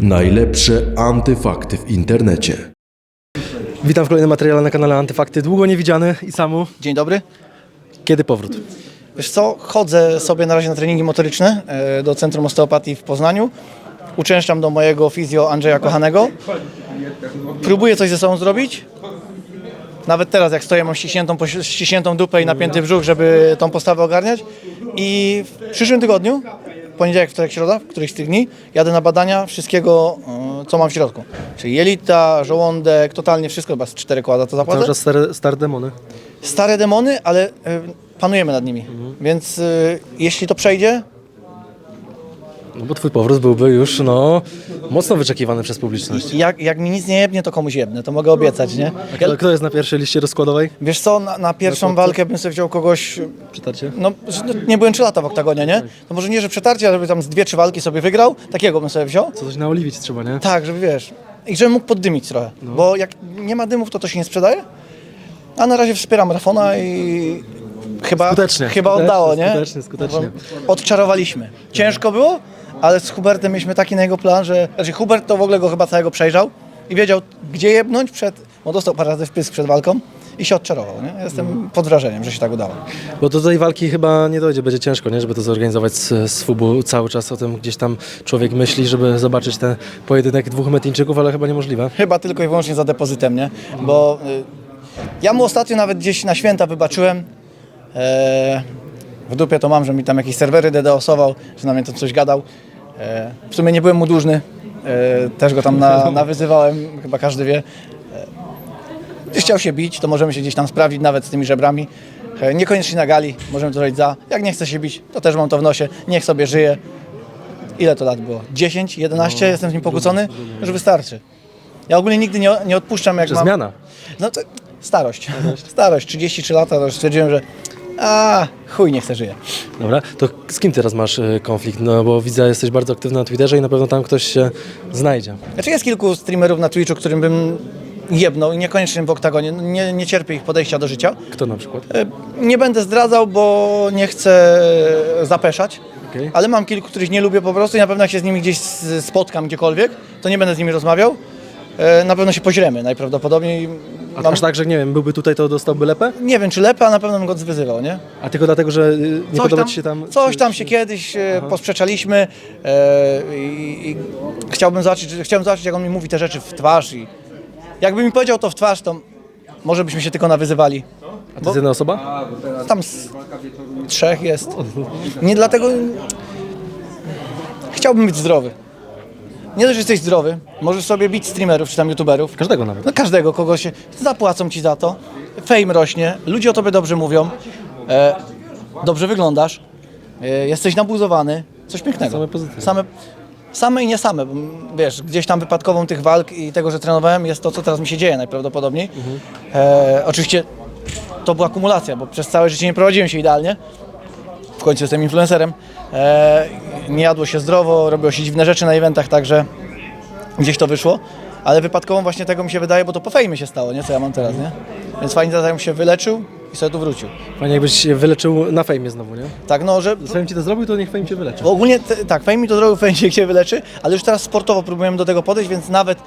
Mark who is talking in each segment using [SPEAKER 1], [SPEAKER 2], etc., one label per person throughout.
[SPEAKER 1] Najlepsze antyfakty w internecie.
[SPEAKER 2] Witam w kolejnym materiale na kanale Antyfakty. Długo niewidziany i samu.
[SPEAKER 3] Dzień dobry.
[SPEAKER 2] Kiedy powrót?
[SPEAKER 3] Wiesz co, chodzę sobie na razie na treningi motoryczne e, do Centrum Osteopatii w Poznaniu. Uczęszczam do mojego fizjo Andrzeja Kochanego. Próbuję coś ze sobą zrobić. Nawet teraz, jak stoję, mam ściśniętą, ściśniętą dupę i napięty brzuch, żeby tą postawę ogarniać. I w przyszłym tygodniu, poniedziałek, wtorek, środa, w któryś z tych dni, jadę na badania wszystkiego, e, co mam w środku. Czyli jelita, żołądek, totalnie wszystko, chyba z cztery koła za to zapłacę.
[SPEAKER 2] Cały czas stare, stare demony.
[SPEAKER 3] stare demony, ale y, panujemy nad nimi. Więc y, jeśli to przejdzie,
[SPEAKER 2] No bo twój powrót byłby już no, mocno wyczekiwany przez publiczność.
[SPEAKER 3] jak, jak mi nic nie jebnie, to komuś jebnę, to mogę obiecać, nie? Ja,
[SPEAKER 2] Kto, kto jest na pierwszej liście rozkładowej?
[SPEAKER 3] wiesz co, na, na pierwszą walkę bym sobie wziął kogoś,
[SPEAKER 2] Przetarcie?
[SPEAKER 3] no że no, nie byłem trzy lata w oktagonie, nie? To może nie, że przetarcie, ale żeby tam z dwie, trzy walki sobie wygrał, takiego bym sobie wziął.
[SPEAKER 2] Co coś naoliwić trzeba, nie?
[SPEAKER 3] Tak, żeby wiesz, i żebym mógł poddymić trochę, bo jak nie ma dymów, to to się nie sprzedaje. A na razie wspieram Rafona i chyba,
[SPEAKER 2] Skutecznie.
[SPEAKER 3] chyba
[SPEAKER 2] Skutecznie,
[SPEAKER 3] oddało, nie?
[SPEAKER 2] skutecznie, skutecznie.
[SPEAKER 3] Odczarowaliśmy. Ciężko było, ale z Hubertem mieliśmy taki na jego plan, że... Znaczy Hubert to w ogóle go chyba całego przejrzał i wiedział, gdzie jebnąć przed... Bo dostał parę razy wpysk przed walką i się odczarował, nie? Jestem pod wrażeniem, że się tak udało.
[SPEAKER 2] Bo do tej walki chyba nie dojdzie, będzie ciężko, nie? Żeby to zorganizować z, z FUBU cały czas o tym gdzieś tam człowiek myśli, żeby zobaczyć ten pojedynek dwóch Metyńczyków, ale chyba niemożliwe.
[SPEAKER 3] Chyba tylko i wyłącznie za depozytem, nie? Bo y, ja mu ostatnio nawet gdzieś na święta wybaczyłem. E, w dupie to mam, że mi tam jakieś serwery DDoSował, że na mnie to coś gadał. E, w sumie nie byłem mu dłużny. E, też go tam na, nawyzywałem, chyba każdy wie. E, gdzieś chciał się bić, to możemy się gdzieś tam sprawdzić nawet z tymi żebrami. Niekoniecznie na gali, możemy to zrobić za. Jak nie chce się bić, to też mam to w nosie. Niech sobie żyje. Ile to lat było? 10, 11? Jestem z nim pokłócony? Już wystarczy. Ja ogólnie nigdy nie, nie odpuszczam, jak
[SPEAKER 2] Czy
[SPEAKER 3] mam...
[SPEAKER 2] zmiana?
[SPEAKER 3] No to starość. Starość, 33 lata, to już stwierdziłem, że a chuj, nie chcę żyje.
[SPEAKER 2] Dobra, to z kim teraz masz y, konflikt? No bo widzę, jesteś bardzo aktywny na Twitterze i na pewno tam ktoś się znajdzie.
[SPEAKER 3] Znaczy jest kilku streamerów na Twitchu, którym bym jebnął i niekoniecznie w oktagonie. Nie, nie cierpię ich podejścia do życia.
[SPEAKER 2] Kto na przykład?
[SPEAKER 3] E, Nie będę zdradzał, bo nie chcę zapeszać.
[SPEAKER 2] Okej.
[SPEAKER 3] Ale mam kilku, których nie lubię po prostu i na pewno jak się z nimi gdzieś s- spotkam gdziekolwiek, to nie będę z nimi rozmawiał. E, Na pewno się poźremy najprawdopodobniej.
[SPEAKER 2] A aż tak, że nie wiem, byłby tutaj, to dostałby lepę?
[SPEAKER 3] nie wiem czy lepiej, a na pewno bym go zwyzywał, nie?
[SPEAKER 2] A tylko dlatego, że y, nie podoba ci się tam...
[SPEAKER 3] Coś tam się kiedyś e, posprzeczaliśmy e, i, i chciałbym zobaczyć, chciałem zobaczyć, jak on mi mówi te rzeczy w twarz i jakby mi powiedział to w twarz, to może byśmy się tylko nawyzywali.
[SPEAKER 2] A to jest jedna osoba?
[SPEAKER 3] Tam z trzech jest. Nie dlatego... Chciałbym być zdrowy. Nie dość, że jesteś zdrowy, możesz sobie bić streamerów czy tam youtuberów.
[SPEAKER 2] Każdego nawet.
[SPEAKER 3] No każdego, kogo się... Zapłacą ci za to. Fame rośnie, ludzie o tobie dobrze mówią. E, dobrze wyglądasz. E, jesteś nabuzowany. Coś pięknego.
[SPEAKER 2] Same pozytywy.
[SPEAKER 3] Same, same i nie same. bo, Wiesz, gdzieś tam wypadkową tych walk i tego, że trenowałem jest to, co teraz mi się dzieje najprawdopodobniej. E, oczywiście to była akumulacja, bo przez całe życie nie prowadziłem się idealnie. W końcu jestem influencerem. E, nie jadło się zdrowo, robiło się dziwne rzeczy na eventach, także gdzieś to wyszło. Ale wypadkową właśnie tego mi się wydaje, bo to po fejmie się stało, nie? Co ja mam teraz, nie? Więc fajnie, że jakbym się wyleczył i sobie tu wrócił.
[SPEAKER 2] Fajnie jakbyś się wyleczył na fejmie znowu, nie?
[SPEAKER 3] Tak, no, że
[SPEAKER 2] Fame ci to zrobił, to niech Fame cię wyleczy.
[SPEAKER 3] bo ogólnie te, tak, fame mi to zrobił, fame się wyleczy, ale już teraz sportowo próbujemy do tego podejść, więc nawet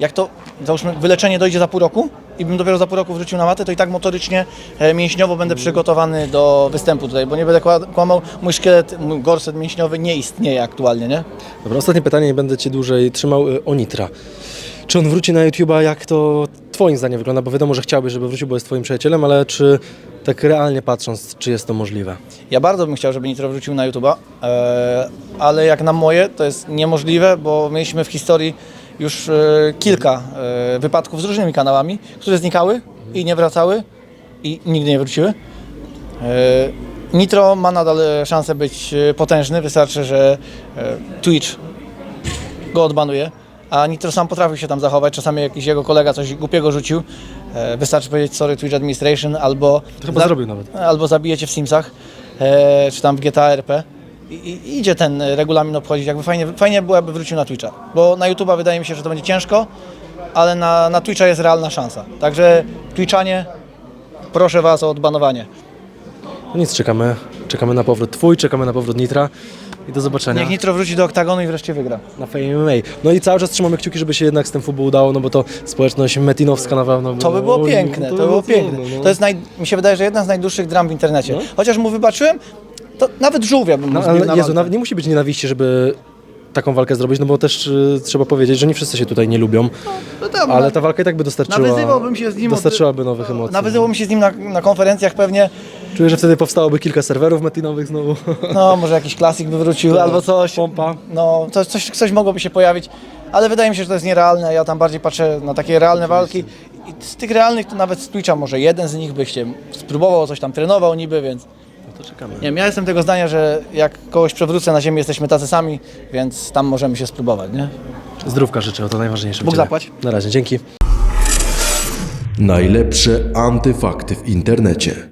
[SPEAKER 3] jak to, załóżmy, wyleczenie dojdzie za pół roku i bym dopiero za pół roku wrócił na matę, to i tak motorycznie, e, mięśniowo będę przygotowany do występu tutaj, bo nie będę kła- kłamał, mój szkielet, mój gorset mięśniowy nie istnieje aktualnie, nie?
[SPEAKER 2] Dobra, ostatnie pytanie, nie będę cię dłużej trzymał. y, O Nitra. Czy on wróci na YouTube'a, jak to twoim zdaniem wygląda? Bo wiadomo, że chciałbyś, żeby wrócił, bo jest twoim przyjacielem, ale czy tak realnie patrząc, czy jest to możliwe?
[SPEAKER 3] Ja bardzo bym chciał, żeby Nitro wrócił na YouTube'a, e, ale jak na moje to jest niemożliwe, bo mieliśmy w historii już e, kilka e, wypadków z różnymi kanałami, które znikały i nie wracały i nigdy nie wróciły. E, Nitro ma nadal szansę być potężny, wystarczy, że Twitch go odbanuje, a Nitro sam potrafił się tam zachować. Czasami jakiś jego kolega coś głupiego rzucił. Wystarczy powiedzieć sorry Twitch Administration albo,
[SPEAKER 2] To chyba zrobił nawet.
[SPEAKER 3] albo zabijecie w Simsach, czy tam w GTA RP. I, I idzie ten regulamin obchodzić. Jakby fajnie, fajnie było, jakby wrócił na Twitcha. Bo na YouTube'a wydaje mi się, że to będzie ciężko, ale na, na Twitcha jest realna szansa. Także Twitchanie, proszę Was o odbanowanie.
[SPEAKER 2] No nic, czekamy Czekamy na powrót twój, czekamy na powrót Nitra i do zobaczenia
[SPEAKER 3] Niech Nitro wróci do oktagonu i wreszcie wygra.
[SPEAKER 2] na MMA. No i cały czas trzymamy kciuki, żeby się jednak z tym futbol udało, no bo to społeczność metinowska na pewno...
[SPEAKER 3] To by było piękne, to by było piękne.
[SPEAKER 2] cudowne, no.
[SPEAKER 3] To jest, naj, mi się wydaje, że jedna z najdłuższych dram w internecie. Chociaż mu wybaczyłem, to nawet żółwia bym
[SPEAKER 2] No,
[SPEAKER 3] zbił na
[SPEAKER 2] ale Jezu, nawet nie musi być nienawiści, żeby taką walkę zrobić, no bo też y, trzeba powiedzieć, że nie wszyscy się tutaj nie lubią,
[SPEAKER 3] No tam,
[SPEAKER 2] ale
[SPEAKER 3] na-
[SPEAKER 2] ta walka i tak by dostarczyła,
[SPEAKER 3] Nawyzywałbym się z nim
[SPEAKER 2] dostarczyłaby nowych emocji.
[SPEAKER 3] Nawyzywał mi się z nim na, na konferencjach pewnie,
[SPEAKER 2] Czuję, że wtedy powstałoby kilka serwerów metinowych znowu.
[SPEAKER 3] no może jakiś klasik by wrócił albo coś.
[SPEAKER 2] Pompa.
[SPEAKER 3] No, to, coś, coś mogłoby się pojawić, ale wydaje mi się, że to jest nierealne. Ja tam bardziej patrzę na takie realne walki. I z tych realnych to nawet z Twitcha może jeden z nich byście spróbował, coś tam trenował niby, więc
[SPEAKER 2] To czekamy.
[SPEAKER 3] nie wiem, ja jestem tego zdania, że jak kogoś przewrócę na ziemię, jesteśmy tacy sami, więc tam możemy się spróbować, nie?
[SPEAKER 2] Zdrówka życzę, to najważniejsze.
[SPEAKER 3] Bóg zapłać.
[SPEAKER 2] Na razie, dzięki.
[SPEAKER 1] Najlepsze antyfakty w internecie.